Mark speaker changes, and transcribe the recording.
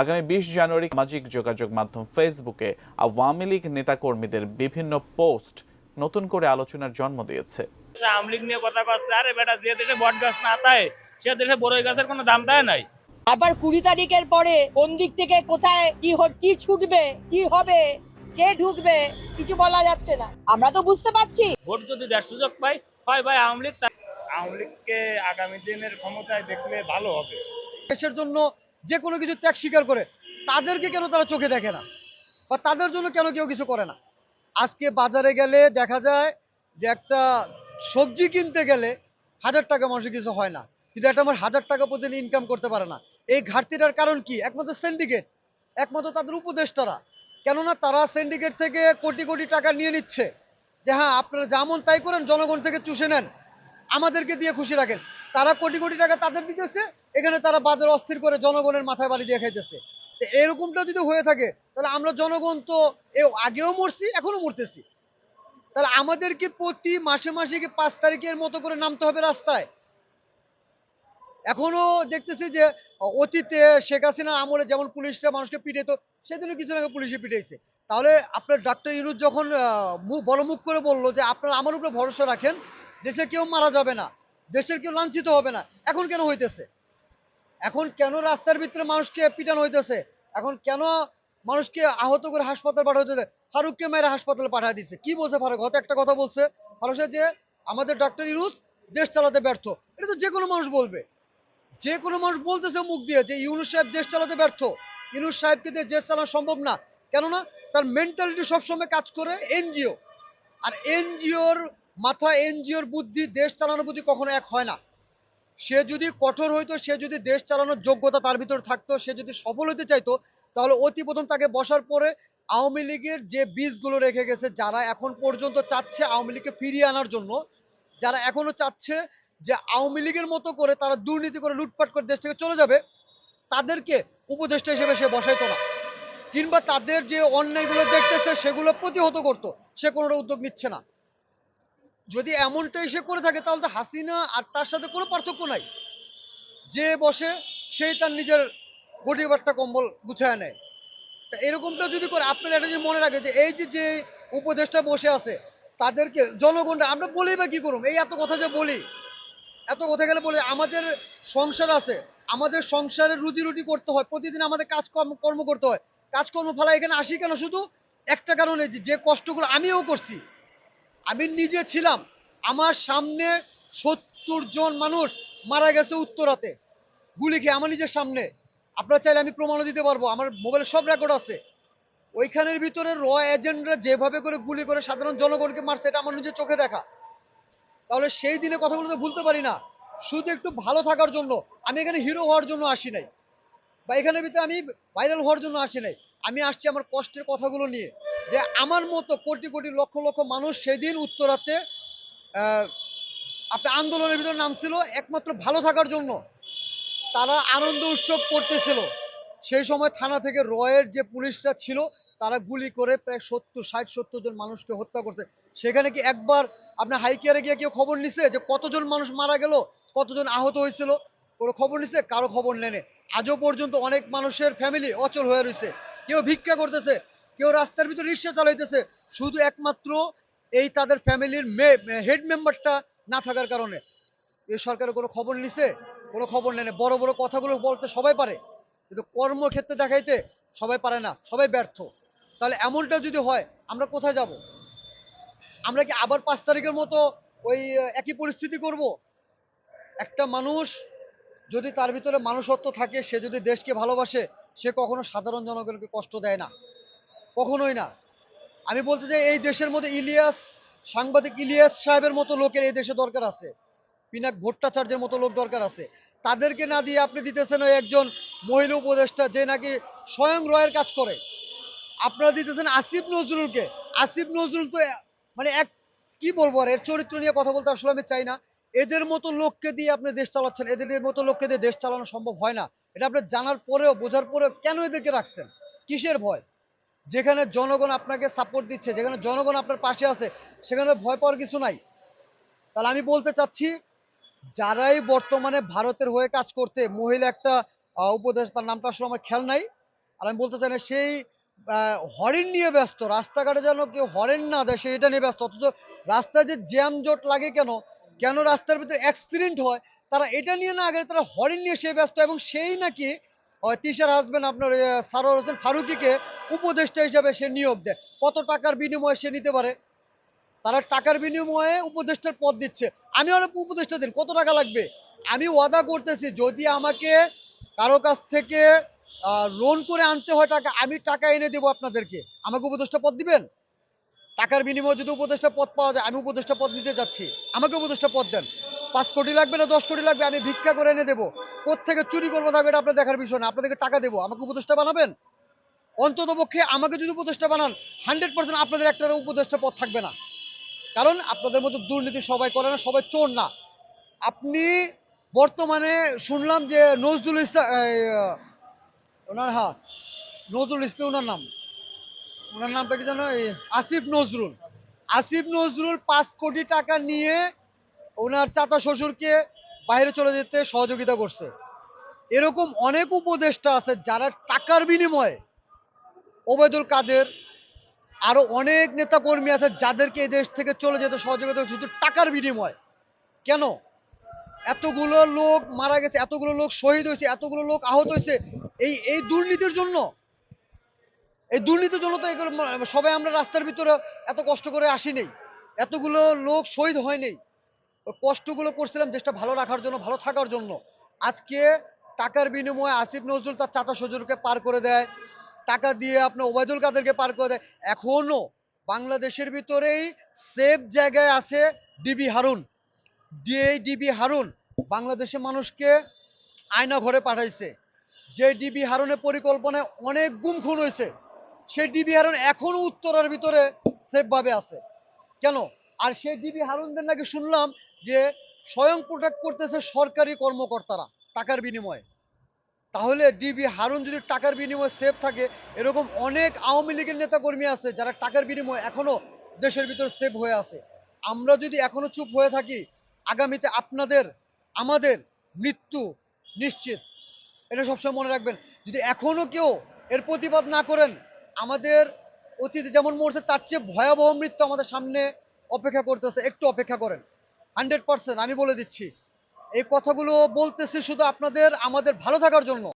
Speaker 1: আগামী বিশ জানুয়ারি সামাজিক যোগাযোগ মাধ্যম ফেসবুকে আওয়ামী লীগ নেতাকর্মীদের বিভিন্ন পোস্ট নতুন করে আলোচনার জন্ম দিয়েছে।
Speaker 2: আওয়ামী লীগ নিয়ে কথা কচ্ছে আরে বেটা যে দেশে বট গাছ না তাই সে দেশে বড়ই গাছের কোনো দাম দেয় নাই।
Speaker 3: আবার কুড়ি তারিখের পরে কোন দিক থেকে কোথায় কি কি ছুটবে কি হবে কে ঢুকবে কিছু বলা যাচ্ছে না। আমরা তো বুঝতে পারছি।
Speaker 2: ভোট যদি দেশ সুযোগ পাই হয় ভাই আওয়ামী লীগ আওয়ামী লীগকে আগামী দিনের ক্ষমতায় দেখলে ভালো হবে।
Speaker 4: দেশের জন্য যে কোনো কিছু ত্যাগ স্বীকার করে, তাদেরকে কেন তারা চোখে দেখে না? বা তাদের জন্য কেন কেউ কিছু করে না? আজকে বাজারে গেলে দেখা যায় যে একটা সবজি কিনতে গেলে হাজার টাকা মানুষের কিছু হয় না। কিন্তু একটা আমার হাজার টাকা প্রতিদিন ইনকাম করতে পারে না। এই ঘাটতিটার কারণ কি? একমাত্র সিন্ডিকেট একমাত্র তাদের উপদেষ্টারা। কেননা তারা সিন্ডিকেট থেকে কোটি কোটি টাকা নিয়ে নিচ্ছে। যে হ্যাঁ আপনারা যেমন তাই করেন, জনগণ থেকে চুষে নেন। আমাদেরকে দিয়ে খুশি রাখেন। তারা কোটি কোটি টাকা তাদের দিতেছে এখানে তারা বাজার অস্থির করে জনগণের মাথায় বাড়ি দিয়ে খাইতেছে। তো এরকমটা যদি হয়ে থাকে, তাহলে আমরা জনগণ তো এ আগেও মরছি এখনও মরতেছি। তাহলে আমাদের কি প্রতি মাসে মাসে কি পাঁচ তারিখের মতো করে নামতে হবে রাস্তায়? এখনও দেখতেছি যে অতীতে শেখ হাসিনার আমলে যেমন পুলিশরা মানুষকে পিটাইতো, সেদিনও কিছু আগে পুলিশে পিটাইছে। তাহলে আপনার ডাক্তার ইউনুস যখন বড় মুখ করে বলল যে আপনারা আমার উপরে ভরসা রাখেন দেশে কেউ মারা যাবে না, দেশের কেউ লাঞ্ছিত হবে না, এখন কেন হইতেছে? এখন কেন রাস্তার ভিতরে মানুষকে পিটানো হইতেছে? এখন কেন মানুষকে আহত করে হাসপাতাল পাঠা হইতেছে? ফারুককে মেরে হাসপাতালে পাঠা দিচ্ছে কি বলছে ফারুক? হয়তো একটা কথা বলছে। ফারুক যে, আমাদের ডক্টর ইউনুস দেশ চালাতে ব্যর্থ। এটা তো যে কোনো মানুষ বলবে। যে কোনো মানুষ বলতেছে মুখ দিয়ে যে, ইউনুস সাহেব দেশ চালাতে ব্যর্থ। ইউনুস সাহেবকে দিয়ে দেশ চালানো সম্ভব না। কেননা, তার মেন্টালিটি সবসময় কাজ করে এনজিও। আর এনজিওর মাথা, এনজিওর বুদ্ধি দেশ চালানোর বুদ্ধি কখনো এক হয় না। সে যদি কঠোর হইতো, সে যদি দেশ চালানোর যোগ্যতা তার ভিতর থাকতো, সে যদি সফল হতে চাইতো, তাহলে অতি প্রথম তাকে বসার পরে আওয়ামী লীগের যে বীজগুলো রেখে গেছে, যারা এখন পর্যন্ত চাচ্ছে আওয়ামী লীগকে ফিরিয়ে আনার জন্য, যারা এখনও চাচ্ছে যে আওয়ামী লীগের মতো করে তারা দুর্নীতি করে লুটপাট করে দেশ থেকে চলে যাবে, তাদেরকে উপদেষ্টা হিসেবে সে বসাইতো না। কিংবা তাদের যে অন্যায়গুলো দেখতেছে, সেগুলো প্রতিহত করতো, সে কোনো উদ্যোগ নিচ্ছে না। যদি এমনটাই সে করে থাকে, তাহলে তো হাসিনা আর তার সাথে কোনো পার্থক্য নাই। যে বসে, সেই তার নিজের গটিবারটা কম্বল গুছায় নেয়। তা এরকমটা যদি করে, আপনার একটা জিনিস মনে রাখে যে এই যে যে উপদেষ্টা বসে আছে, তাদেরকে জনগণরা, আমরা বলি বা কি করুম? এই এত কথা যে বলি, এত কথা গেলে বলি আমাদের সংসার আছে, আমাদের সংসারে রুজি রুটি করতে হয়, প্রতিদিন আমাদের কাজ কর্ম করতে হয়। কাজকর্ম ফেলা এখানে আসি কেন শুধু? একটা কারণে যে কষ্টগুলো আমিও করছি আমি নিজে ছিলাম। আমার সামনে সত্তর জন মানুষ মারা গেছে উত্তরাতে। গুলি খেয়ে, আমার নিজের সামনে। আপনারা চাইলে আমি প্রমাণও দিতে পারব। আমার মোবাইলে সব রেকর্ড আছে। ওইখানের ভিতরে র এজেন্টরা যেভাবে করে গুলি করে সাধারণ জনগণকে মারছে, এটা আমার নিজের চোখে দেখা। তাহলে সেই দিনে কথাগুলো তো ভুলতে পারি না। শুধু একটু ভালো থাকার জন্য। আমি এখানে হিরো হওয়ার জন্য আসি নাই। বা এখানের ভিতরে আমি ভাইরাল হওয়ার জন্য আসি নাই। আমি আসছি আমার কষ্টের কথাগুলো নিয়ে। যে আমার মতো কোটি কোটি লক্ষ লক্ষ মানুষ সেদিন উত্তরাতে আপনার আন্দোলনের ভিতরে নামছিল, একমাত্র ভালো থাকার জন্য। তারা আনন্দ উৎসব করতেছিল। সেই সময় থানা থেকে রয়ের যে পুলিশরা ছিল, তারা গুলি করে প্রায় সত্তর, ষাট, সত্তর জন মানুষকে হত্যা করছে। সেখানে কি একবার আপনার হাইকিয়ারে গিয়ে কেউ খবর নিছে যে কতজন মানুষ মারা গেল? কতজন আহত হয়েছিল? কোনো খবর নিছে? কারও খবর নেনে আজও পর্যন্ত অনেক মানুষের ফ্যামিলি অচল হয়ে রয়েছে। কেউ ভিক্ষা করতেছে। কেউ রাস্তার ভিতর রিক্সা চালাইতেছে, শুধু একমাত্র এই তাদের ফ্যামিলির হেড মেম্বারটা না থাকার কারণে। এই সরকারের কোনো খবর নিছে? কোনো খবর নেই। বড় বড় কথাগুলো বলতে সবাই পারে। কিন্তু কর্মক্ষেত্রে দেখাইতে সবাই পারে না, সবাই ব্যর্থ। তাহলে এমনটা যদি হয়, আমরা কোথায় যাব? আমরা কি আবার পাঁচ তারিখের মতো ওই একই পরিস্থিতি করব? একটা মানুষ যদি তার ভিতরে মানুষত্ব থাকে, সে যদি দেশকে ভালোবাসে, সে কখনো সাধারণ জনগণকে কষ্ট দেয় না। কখনোই না। আমি বলতে চাই, এই দেশের মধ্যে ইলিয়াস, সাংবাদিক ইলিয়াস সাহেবের মতো লোকের এই দেশে দরকার আছে। পিনাক ভট্টাচার্যের মতো লোক দরকার আছে। তাদেরকে না দিয়ে আপনি দিতেছেন ওই একজন মহিলা উপদেষ্টা যে নাকি স্বয়ং রয়ের কাজ করে। আপনারা দিতেছেন আসিফ নজরুলকে। আসিফ নজরুল তো মানে এক, কি বলব আর, এর চরিত্র নিয়ে কথা বলতে আসলে আমি চাই না। এদের মতো লোককে দিয়ে আপনি দেশ চালাচ্ছেন, এদের মতো লোককে দিয়ে দেশ চালানো সম্ভব হয় না। এটা আপনি জানার পরেও, বোঝার পরেও কেন এদেরকে রাখছেন? কিসের ভয়? যেখানে জনগণ আপনাকে সাপোর্ট দিচ্ছে, যেখানে জনগণ আপনার পাশে আছে, সেখানে ভয় পাওয়ার কিছু নাই। তাহলে আমি বলতে চাচ্ছি, যারাই বর্তমানে ভারতের হয়ে কাজ করতে, মহিলা একটা উপদেশ তার নামটা আসলে আমার খেয়াল নাই, আর আমি বলতে চাই না সেই হরেন নিয়ে ব্যস্ত, রাস্তাঘাটে যেন কেউ হরেন না দেয়, সে এটা নিয়ে ব্যস্ত, অথচ রাস্তায় যে জ্যাম জট লাগে কেন? কেন রাস্তার ভিতরে অ্যাক্সিডেন্ট হয়? তারা এটা নিয়ে না আগে তারা হরেন নিয়ে সে ব্যস্ত, এবং সেই নাকি তিশার হাজবেন্ড আপনার সারোয়ার হোসেন ফারুকিকে উপদেষ্টা হিসাবে সে নিয়োগ দেয়। কত টাকার বিনিময়ে সে নিতে পারে? তারা টাকার বিনিময়ে উপদেষ্টার পদ দিচ্ছে। আমি অনেক উপদেষ্টা দিন, কত টাকা লাগবে? আমি ওয়াদা করতেছি, যদি আমাকে কারও কাছ থেকে লোন করে আনতে হয় টাকা, আমি টাকা এনে দেবো আপনাদেরকে। আমাকে উপদেষ্টা পদ দিবেন? টাকার বিনিময়ে যদি উপদেষ্টা পদ পাওয়া যায়, আমি উপদেষ্টা পদ নিতে যাচ্ছি। আমাকে উপদেষ্টা পদ দেন। পাঁচ কোটি লাগবে না দশ কোটি লাগবে, আমি ভিক্ষা করে এনে দেবো। থেকে চুরি করব থাকবে এটা আপনার দেখার বিষয় না। আপনাদেরকে টাকা দেবো। আমাকে উপদেষ্টা বানাবেন? অন্তত পক্ষে আমাকে যদি উপদেষ্টা বানান হান্ড্রেড পার্সেন্ট আপনাদের একটা উপদেষ্টা পদ থাকবে না। কারণ আপনাদের মতো দুর্নীতি সবাই করে না, সবাই চোর না। আপনি বর্তমানে শুনলাম যে নজরুল ইসলাম ওনার হ্যাঁ নজরুল ইসলাম ওনার নাম। ওনার নামটা কি জানো আসিফ নজরুল। আসিফ নজরুল পাঁচ কোটি টাকা নিয়ে ওনার চাচা শ্বশুরকে বাইরে চলে যেতে সহযোগিতা করছে। এরকম অনেক উপদেষ্টা আছে যারা টাকার বিনিময়ে ওবেদুল কাদের, আরও অনেক নেতা কর্মী আছে যাদেরকে এই দেশ থেকে চলে যেতে সহযোগিতা শুধু টাকার বিনিময়ে। কেন? এতগুলো লোক মারা গেছে, এতগুলো লোক শহীদ হয়েছে, এতগুলো লোক আহত হয়েছে। এই এই দুর্নীতির জন্য, এই দুর্নীতির জন্য তো এগুলো, সবাই আমরা রাস্তার ভিতরে এত কষ্ট করে আসি নেই। এতগুলো লোক শহীদ হয় নেই। কষ্টগুলো করছিলাম দেশটা ভালো রাখার জন্য, ভালো থাকার জন্য। আজকে টাকার বিনিময়ে আসিফ নজরুল তার চাচা শ্বশুরকে পার করে দেয়, টাকা দিয়ে আপনার ওবায়দুল কাদেরকে পার করে দেয়। এখনও বাংলাদেশের ভিতরেই সেফ জায়গায় আছে DB Harun. DA DB Harun বাংলাদেশের মানুষকে আয়না ঘরে পাঠাইছে। যে ডিবি হারুনের পরিকল্পনায় অনেক গুম খুন হয়েছে। সেই ডিবি হারুন এখনও উত্তরার ভিতরে সেফ ভাবে আছে। কেন? আর সেই ডিবি হারুনদের নাকি শুনলাম যে স্বয়ং প্রোটেক্ট করতেছে সরকারি কর্মকর্তারা টাকার বিনিময়ে। তাহলে ডিবি হারুন যদি টাকার বিনিময়ে সেফ থাকে, এরকম অনেক আওয়ামী লীগের নেতা কর্মী আছে যারা টাকার বিনিময়ে এখনও দেশের ভিতরে সেভ হয়ে আছে। আমরা যদি এখনও চুপ হয়ে থাকি, আগামীতে আপনাদের, আমাদের মৃত্যু নিশ্চিত। এটা সবসময় মনে রাখবেন। যদি এখনও কেউ এর প্রতিবাদ না করেন, আমাদের অতীতে যেমন মরছে, তার চেয়ে ভয়াবহ মৃত্যু আমাদের সামনে অপেক্ষা করতেছে, একটু অপেক্ষা করেন। হান্ড্রেড পার্সেন্ট আমি বলে দিচ্ছি। এই কথাগুলো বলতেছি শুধু আপনাদের, আমাদের ভালো থাকার জন্য।